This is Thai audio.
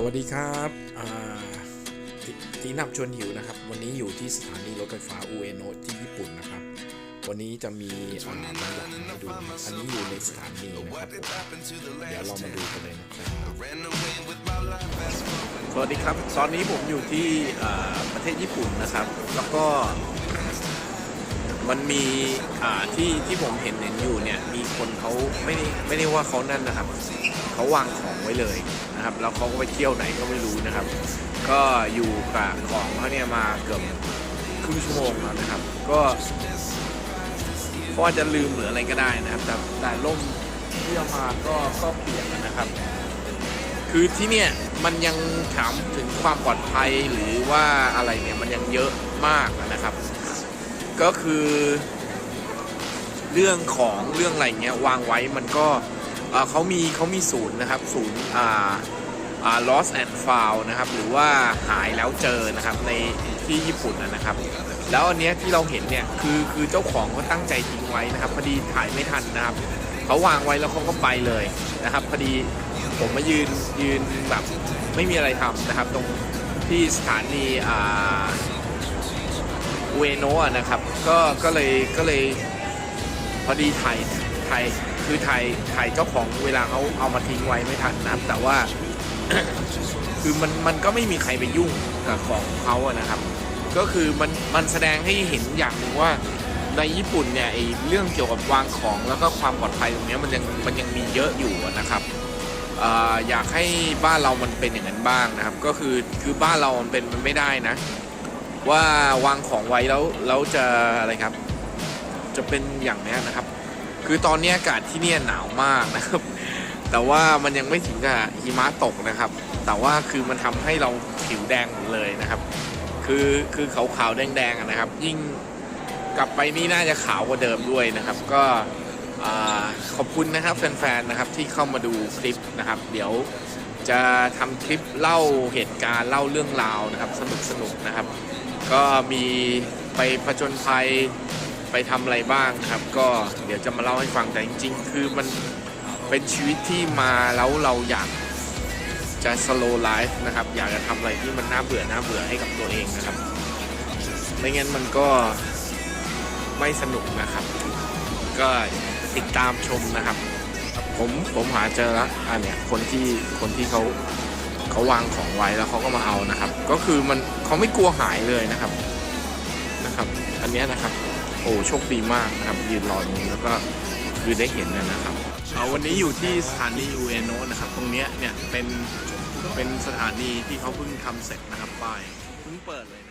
สวัสดีครับอ่าที่ที่นำชวนหิวนะครับ วันนี้อยู่ที่สถานีรถไฟฟ้าอุเอโนะที่ญี่ปุ่นนะครับ วันนี้จะมีอ่าบางอย่างมาดูอันนี้อยู่ในสถานีนะครับเดี๋ยวเรามาดูกันเลยนะครับสวัสดีครับ ตอนนี้ผมอยู่ที่ประเทศญี่ปุ่นนะครับ แล้วก็มันมีที่ที่ผมเห็นเห็นอยู่เนี่ย มีคนเขาไม่ได้ไม่ได้ว่าเขานั่นนะครับ เขาวางของไว้เลยนะครับ แล้วเขาก็ไปเที่ยวไหนก็ไม่รู้นะครับ ก็อยู่กับของเขาเนี่ยมาเกือบครึ่งชั่วโมงแล้วนะครับ ก็เขาอาจจะลืมหรืออะไรก็ได้นะครับ แต่แต่ร่มที่เอามาก็ก็เปียกนะครับ คือที่เนี่ยมันยังถามถึงความปลอดภัยหรือว่าอะไรเนี่ยมันยังเยอะมากนะครับ ก็คือเรื่องของเรื่องอะไรเงี้ยวางไว้มันก็ เขามีเขามีศูนย์นะครับศูนย์อ่าอ่า lost and found นะครับหรือว่าหายแล้วเจอนะครับในที่ญี่ปุ่นนะครับ แล้วอันเนี้ยที่เราเห็นเนี่ยคือคือเจ้าของเขาตั้งใจทิ้งไว้นะครับพอดีถ่ายไม่ทันนะครับเขาวางไว้แล้วเขาก็ไปเลยนะครับพอดีผมมายืนยืนแบบไม่มีอะไรทำนะครับ ตรงที่สถานีอ่าเอโนะนะครับ ก็ก็เลยก็เลยพอดีถ่าย ถ่ายคือถ่ายถ่ายเจ้าของเวลาเขาเอามาทิ้งไว้ไม่ทันนะแต่ว่า คือมันมันก็ไม่มีใครไปยุ่งกับของเขาอะนะครับ ก็คือมันมันแสดงให้เห็นอย่างหนึ่งว่าในญี่ปุ่นเนี่ยไอเรื่องเกี่ยวกับวางของแล้วก็ความปลอดภัยตรงนี้มันยังมันยังมีเยอะอยู่นะครับเอ่ออยากให้บ้านเรามันเป็นอย่างนั้นบ้างนะครับ ก็คือคือบ้านเรามันเป็นมันไม่ได้นะ ว่าวางของไว้แล้วแล้วจะอะไรครับ จะเป็นอย่างนี้นะครับ คือตอนนี้อากาศที่เนี่ยหนาวมากนะครับ แต่ว่ามันยังไม่ถึงกับหิมะตกนะครับ แต่ว่าคือมันทำให้เราผิวแดงหมดเลยนะครับ คือคือขาวขาวๆแดงๆนะครับ ยิ่งกลับไปนี่น่าจะขาวกว่าเดิมด้วยนะครับ ก็ขอบคุณนะครับแฟนๆนะครับที่เข้ามาดูคลิปนะครับ เดี๋ยวจะทำคลิปเล่าเหตุการณ์เล่าเรื่องราวนะครับ สนุกๆนะครับ ก็มีไปผจญภัย ไปทำอะไรบ้างครับ ก็เดี๋ยวจะมาเล่าให้ฟังแต่จริง ๆ คือมันเป็นชีวิตที่มาแล้วเราอยากจะ slow life นะครับ อยากจะทำอะไรที่มันน่าเบื่อน่าเบื่อให้กับตัวเองนะครับ ไม่งั้นมันก็ไม่สนุกนะครับ ก็ติดตามชมนะครับ ผมผมหาเจอแล้วอันเนี้ยคนที่คนที่เขาเขาวางของไว้แล้วเขาก็มาเอานะครับ ก็คือมันเขาไม่กลัวหายเลยนะครับนะครับ อันเนี้ยนะครับ อ้โชคดีมากนะครับยืนรอตรงนี้แล้วก็คือได้เห็นนะนะครับเอาวันนี้อยู่ที่สถานีอูเอโนะนะครับ ตรงเนี้ยเนี่ยเป็นเป็นสถานีที่เขาเพิ่งทำเสร็จนะครับป้ายเพิ่งเปิดเลย